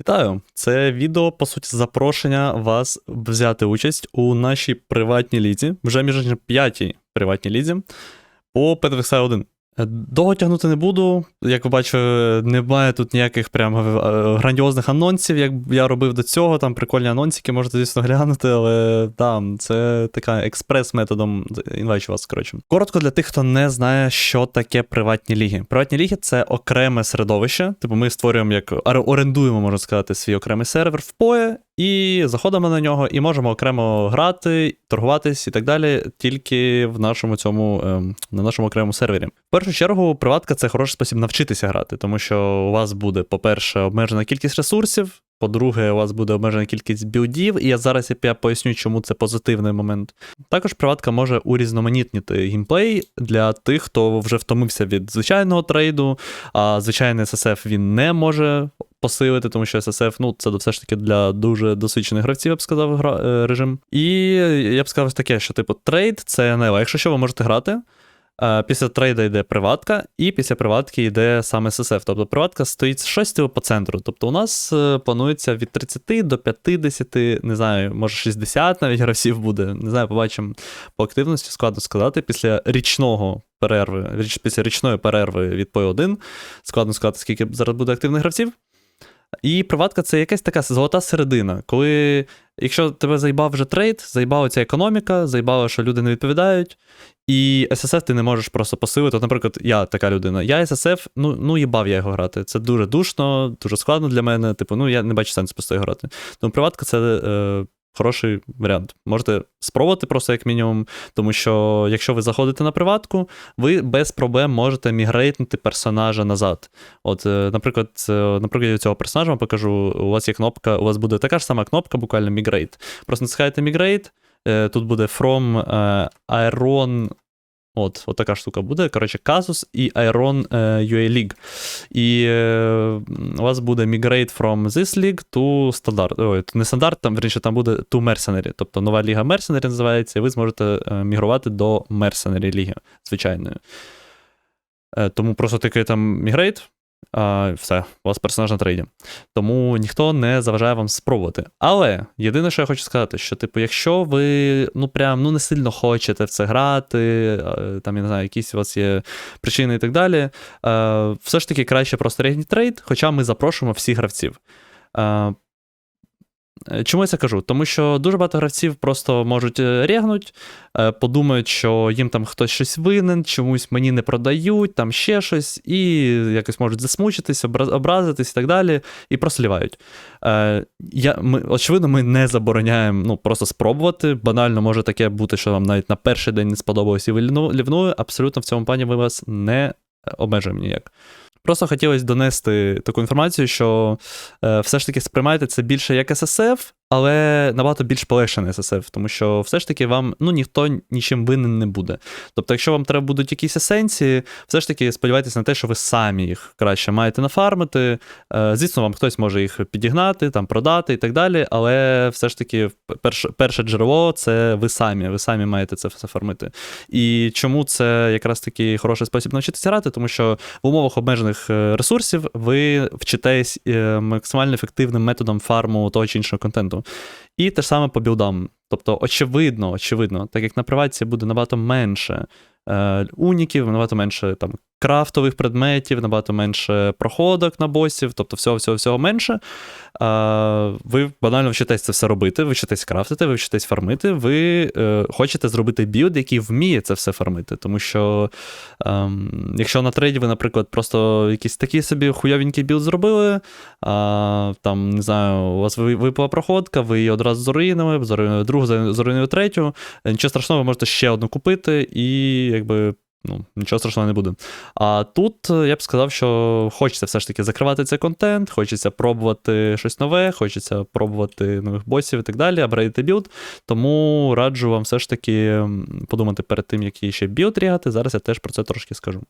Вітаю! Це відео, по суті, запрошення вас взяти участь у нашій приватній лізі, вже між іншим п'ятій приватній лізі по PTXI 1. Е, Довго тягнути не буду. Як ви бачите, немає тут ніяких прям е, грандіозних анонсів, як я робив до цього. Там прикольні анонсики, можете, звісно, глянути, але там це така експрес-методом інвайчу вас. Коротше. Коротко для тих, хто не знає, що таке приватні ліги. Приватні ліги це окреме середовище. Типу, ми створюємо як орендуємо, можна сказати, свій окремий сервер в POE, і заходимо на нього, і можемо окремо грати, торгуватись і так далі, тільки в нашому цьому ем, на нашому окремому сервері. В першу чергу, приватка це хороший спосіб навчитися грати, тому що у вас буде, по-перше, обмежена кількість ресурсів. По-друге, у вас буде обмежена кількість білдів, і я зараз я поясню, чому це позитивний момент. Також приватка може урізноманітнити геймплей для тих, хто вже втомився від звичайного трейду, а звичайний SSF він не може посилити, тому що SSF, ну, це все ж таки для дуже досвідчених гравців, я б сказав, гра, е, режим. І я б сказав таке, що, типу, трейд це найлегше, що ви можете грати. Е, Після трейда йде приватка, і після приватки йде саме SSF. Тобто приватка стоїть щось типу по центру. Тобто у нас е, планується від 30 до 50, не знаю, може 60 навіть гравців буде. Не знаю, побачимо по активності, складно сказати. Після річного перерви, після річної перерви від PO1, складно сказати, скільки зараз буде активних гравців. І приватка це якась така золота середина, коли, якщо тебе заїбав вже трейд, заїбала ця економіка, заїбало, що люди не відповідають, і SSF ти не можеш просто посилити. От, наприклад, я така людина. Я SSF, ну, ну їбав я його грати. Це дуже душно, дуже складно для мене. Типу, ну я не бачу сенсу просто його грати. Тому приватка це е, хороший варіант. Можете спробувати просто як мінімум, тому що якщо ви заходите на приватку, ви без проблем можете мігрейтнути персонажа назад. От, наприклад, наприклад, е, цього персонажа вам покажу, у вас є кнопка, у вас буде така ж сама кнопка, буквально Migrate. Просто натискаєте е, тут буде From е, Iron. От, от така штука буде. Коротше, Casus і Iron е, UA League. І е, у вас буде migrate from this league to standard. Ой, не стандарт, там, верніше, там буде to mercenary. Тобто нова ліга Mercenary називається, і ви зможете е, мігрувати до Mercenary ліги звичайної. Тому просто такий там а, все, у вас персонаж на трейді. Тому ніхто не заважає вам спробувати. Але єдине, що я хочу сказати, що, типу, якщо ви ну прям ну не сильно хочете в це грати, там я не знаю, якісь у вас є причини і так далі, все ж таки краще просто регніть трейд, хоча ми запрошуємо всіх гравців. Е, Чому я це кажу? Тому що дуже багато гравців просто можуть е, регнуть, е, подумають, що їм там хтось щось винен, чомусь мені не продають, там ще щось, і якось можуть засмучитись, образитись і так далі, і просто лівають. Е, Я, ми, очевидно, ми не забороняємо ну, просто спробувати. Банально може таке бути, що вам навіть на перший день не сподобалось і ви лівнули. Абсолютно в цьому плані ми вас не обмежуємо ніяк. Просто хотілося донести таку інформацію, що е, все ж таки сприймайте це більше як SSF, але набагато більш полегшений SSF, тому що все ж таки вам ну, ніхто нічим винен не буде. Тобто, якщо вам треба будуть якісь есенції, все ж таки сподівайтеся на те, що ви самі їх краще маєте нафармити. Е, звісно, вам хтось може їх підігнати, там продати і так далі, але все ж таки перше, перше джерело це ви самі. Ви самі маєте це все фармити. І чому це якраз таки хороший спосіб навчитися грати, тому що в умовах обмежених е, ресурсів ви вчитесь е, максимально ефективним методом фарму того чи іншого контенту. І те ж саме по білдам. Тобто, очевидно, очевидно, так як на приватці буде набагато менше е, уніків, набагато менше там крафтових предметів, набагато менше проходок на босів, тобто всього всього всього менше. Е, ви банально вчитесь це все робити, ви вчитесь крафтити, ви вчитесь фармити, ви е, хочете зробити білд, який вміє це все фармити. Тому що, ем, якщо на трейді ви, наприклад, просто якийсь такий собі хуйовенький білд зробили, а, там, не знаю, у вас випала проходка, ви її одразу заруїнили, заруїнили другу, за- заруїнили третю. е, Нічого страшного, ви можете ще одну купити, і якби. Ну, нічого страшного не буде. А тут е, я б сказав, що хочеться все ж таки закривати цей контент, хочеться пробувати щось нове, хочеться пробувати нових босів і так далі, апгрейдити білд. Тому раджу вам все ж таки подумати перед тим, який ще білд рігати. Зараз я теж про це трошки скажу.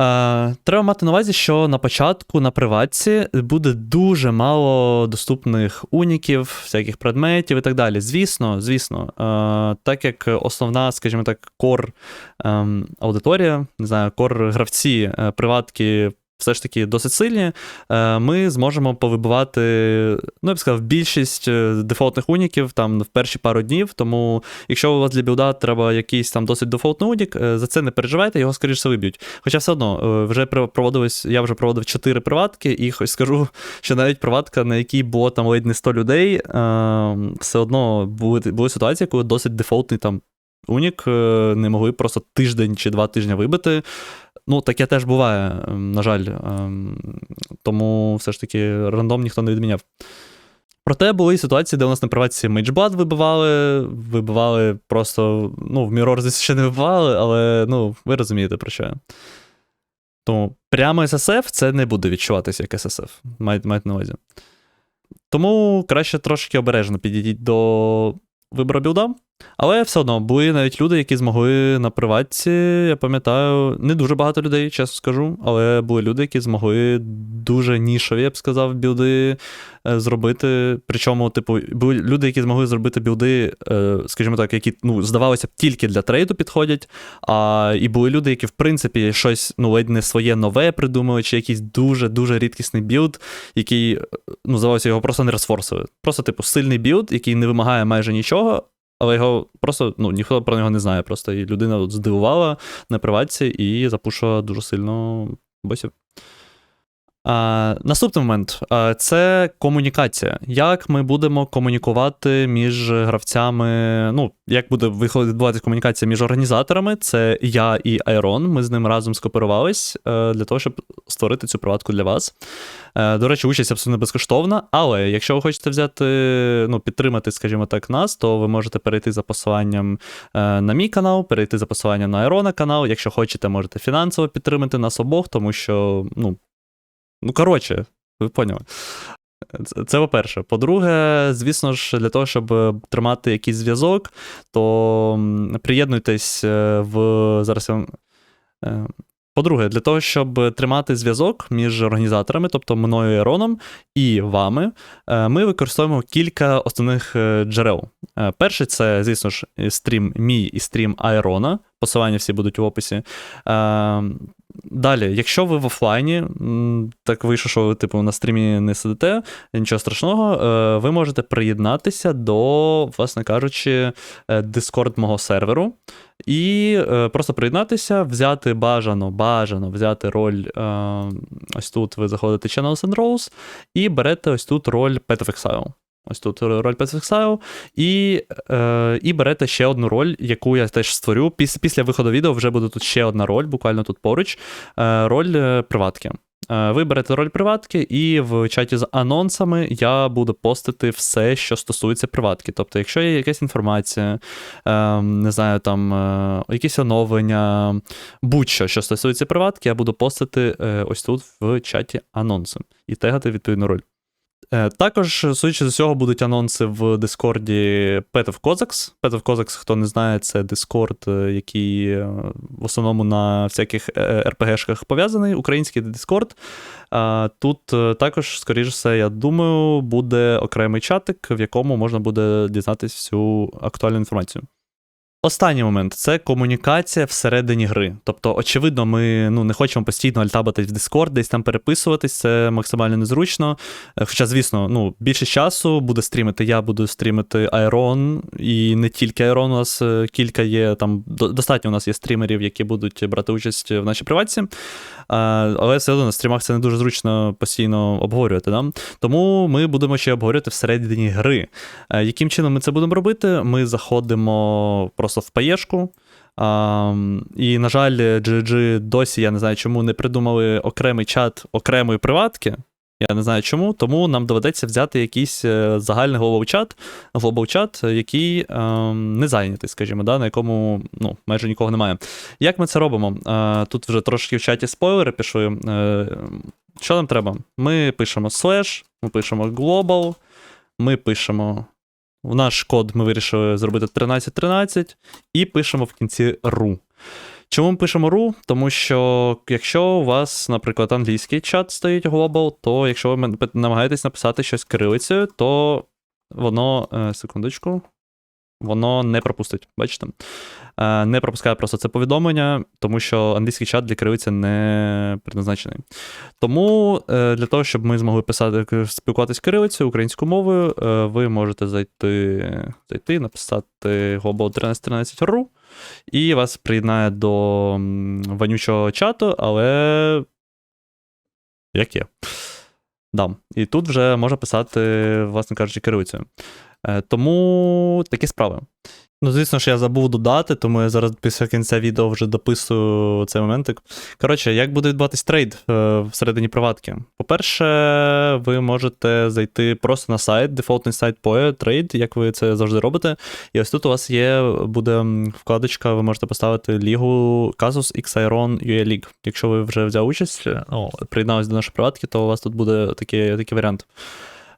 Е, треба мати на увазі, що на початку на приватці буде дуже мало доступних уніків, всяких предметів і так далі. Звісно, звісно, е, так як основна, скажімо так, кор ем, аудиторія, не знаю, кор гравці е, приватки все ж таки досить сильні, е, ми зможемо повибивати, ну я б сказав, більшість е, дефолтних уніків там в перші пару днів. Тому, якщо у вас для білда треба якийсь там досить дефолтний унік, е, за це не переживайте, його скоріше виб'ють. Хоча все одно вже проводилось, я вже проводив 4 приватки, і хоч скажу, що навіть приватка, на якій було там ледь не 100 людей, все одно були, були ситуації, коли досить дефолтний там унік не могли просто тиждень чи два тижні вибити. Ну, таке теж буває, ем, на жаль. Ем, Тому все ж таки рандом ніхто не відміняв. Проте були ситуації, де у нас на приватці мейджбат вибивали, вибивали просто, ну, в Mirror здесь ще не вибивали, але ну, ви розумієте, про що. Тому прямо SSF це не буде відчуватися як SSF. Мають, мають на увазі. Тому краще трошки обережно підійдіть до вибору білда. Але все одно були навіть люди, які змогли на приватці, я пам'ятаю, не дуже багато людей, чесно скажу, але були люди, які змогли дуже нішові, я б сказав, білди е, зробити. Причому, типу, були люди, які змогли зробити білди, е, скажімо так, які ну, здавалося б, тільки для трейду підходять. А і були люди, які, в принципі, щось ну, ледь не своє нове придумали, чи якийсь дуже-дуже рідкісний білд, який, ну, здавалося, його просто не розфорсили. Просто, типу, сильний білд, який не вимагає майже нічого але його просто ну, ніхто про нього не знає. Просто і людина здивувала на приватці і запушила дуже сильно босів. А, Наступний момент це комунікація. Як ми будемо комунікувати між гравцями? Ну, як буде відбуватися комунікація між організаторами? Це я і Айрон. Ми з ним разом скооперувались е, для того, щоб створити цю приватку для вас. Е, до речі, участь абсолютно безкоштовна, але якщо ви хочете взяти, ну, підтримати, скажімо так, нас, то ви можете перейти за посиланням е, на мій канал, перейти за посиланням на Айрона канал. Якщо хочете, можете фінансово підтримати нас обох, тому що, ну, Ну, коротше, ви поняли. Це, по-перше. По-друге, звісно ж, для того, щоб тримати якийсь зв'язок, то приєднуйтесь е, в. Зараз я. Е, по-друге, для того, щоб тримати зв'язок між організаторами, тобто мною і Ероном, і вами, е, ми використовуємо кілька основних джерел. Перший це, звісно ж, стрім мій і стрім Айрона. Посилання всі будуть в описі. Далі, якщо ви в офлайні, так вийшло, що ви типу на стрімі не сидите, нічого страшного, е, ви можете приєднатися до, власне кажучи, е, Discord мого серверу. І е, просто приєднатися, взяти бажано, бажано взяти роль. Ось тут ви заходите Channels and Roles і берете ось тут роль Pet. Ось тут роль Pet і е, і берете ще одну роль, яку я теж створю. Після після виходу відео вже буде тут ще одна роль, буквально тут поруч. Е, Роль е, приватки. Е, ви берете роль приватки, і в чаті з анонсами я буду постити все, що стосується приватки. Тобто, якщо є якась інформація, е, не знаю, там е, якісь оновлення, будь-що, що стосується приватки, я буду постити е, ось тут в чаті анонси і тегати відповідну роль. Е, також, судячи з усього, будуть анонси в Дискорді Pet of Cossacks. Pet of Cossacks, хто не знає, це Дискорд, е, який е, в основному на всяких РПГшках пов'язаний, український Дискорд. Тут також, скоріш все, я думаю, буде окремий чатик, в якому можна буде дізнатися всю актуальну інформацію. Останній момент це комунікація всередині гри. Тобто, очевидно, ми ну, не хочемо постійно альтабати в Discord, десь там переписуватись, це максимально незручно. Е, хоча, звісно, ну, більшість часу буде стрімити, я буду стрімити Iron, і не тільки Iron, у нас е, кілька є, там достатньо у нас є стрімерів, які будуть брати участь в нашій приватці. Але все одно на стрімах це не дуже зручно постійно обговорювати. Да? Тому ми будемо ще обговорювати всередині гри. Е, яким чином ми це будемо робити? Ми заходимо просто в паєшку. Um, і, на жаль, GG досі, я не знаю, чому не придумали окремий чат окремої приватки. Я не знаю чому, тому нам доведеться взяти якийсь е, загальний глобал-чат, глобал-чат, який е, не зайнятий, скажімо, да, на якому ну, майже нікого немає. Як ми це робимо? Е, тут вже трошки в чаті спойлери пішли. Е, що нам треба? Ми пишемо slash, ми пишемо global, ми пишемо. В наш код ми вирішили зробити 1313 і пишемо в кінці ru. Чому ми пишемо ru? Тому що якщо у вас, наприклад, англійський чат стоїть global, то якщо ви намагаєтесь написати щось кирилицею, то воно. Е, секундочку. Воно не пропустить. Бачите? Е, Не пропускає просто це повідомлення, тому що англійський чат для кирилиці не предназначений. Тому е, для того, щоб ми змогли писати, спілкуватися кирилицею українською мовою, е, ви можете зайти, зайти написати global1313.ru і вас приєднає до вонючого чату, але як є. Да. І тут вже можна писати, власне кажучи, кирилицею. Е, Тому такі справи. Ну, звісно ж, я забув додати, тому я зараз після кінця відео вже дописую цей моментик. Коротше, як буде відбуватись трейд е, всередині приватки? По-перше, ви можете зайти просто на сайт, дефолтний сайт POE Trade, як ви це завжди робите. І ось тут у вас є, буде вкладочка, ви можете поставити лігу Casus X Iron UA League. Якщо ви вже взяли участь, ну, приєдналися до нашої приватки, то у вас тут буде такий, такий варіант.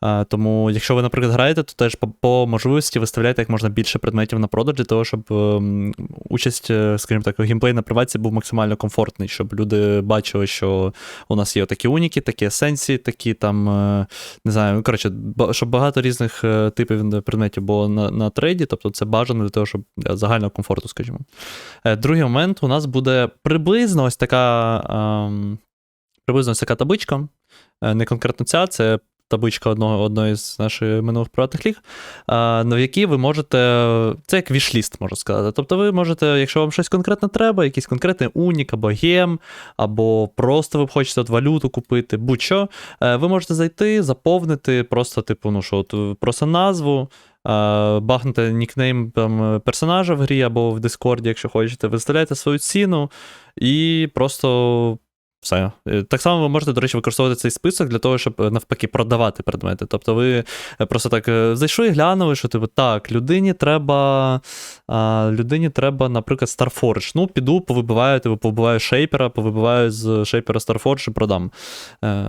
А, Тому, якщо ви, наприклад, граєте, то теж по, можливості виставляйте як можна більше предметів на продаж для того, щоб ем, участь, е, скажімо так, геймплей на приватці був максимально комфортний, щоб люди бачили, що у нас є такі уніки, такі есенції, такі там, е, не знаю, ну, коротше, щоб багато різних е, типів предметів було на, на трейді, тобто це бажано для того, щоб для загального комфорту, скажімо. Е, Другий момент у нас буде приблизно ось така. ем, Приблизно ось така табличка. Е, Не конкретно ця, це табличка одного, одної з наших минулих приватних ліг, на якій ви можете. Це як вішліст, можна сказати. Тобто ви можете, якщо вам щось конкретно треба, якийсь конкретний унік або гем, або просто ви б хочете от валюту купити, будь-що, е, ви можете зайти, заповнити просто, типу, ну що, от, просто назву. е, Бахнути нікнейм там, персонажа в грі або в Дискорді, якщо хочете, виставляєте свою ціну і просто все. Е, Так само ви можете, до речі, використовувати цей список для того, щоб е, навпаки продавати предмети. Тобто ви е, просто так зайшли і глянули, що типу, так, людині треба, людині треба, наприклад, Starforge. Ну, піду, повибиваю, типу, повибиваю шейпера, повибиваю з шейпера Starforge і продам.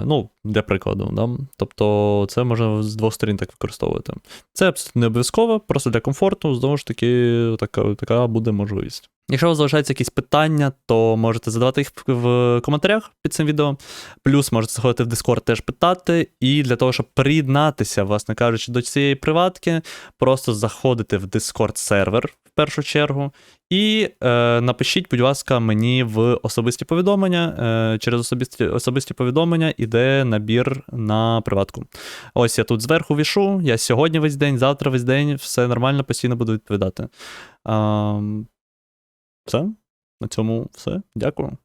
Ну, для прикладу. Да? Тобто це можна з двох сторін так використовувати. Це абсолютно не обов'язково, просто для комфорту, знову ж таки, така, така буде можливість. Якщо у вас залишаються якісь питання, то можете задавати їх в- коментарях під цим відео. Плюс можете заходити в Discord теж питати. І для того, щоб приєднатися, власне кажучи, до цієї приватки, просто заходите в Discord сервер в першу чергу. І е, напишіть, будь ласка, мені в особисті повідомлення. Е, через особисті, особисті повідомлення іде набір на приватку. Ось я тут зверху вішу, я сьогодні весь день, завтра весь день, все нормально, постійно буду відповідати. Ем, все. На цьому все. Дякую.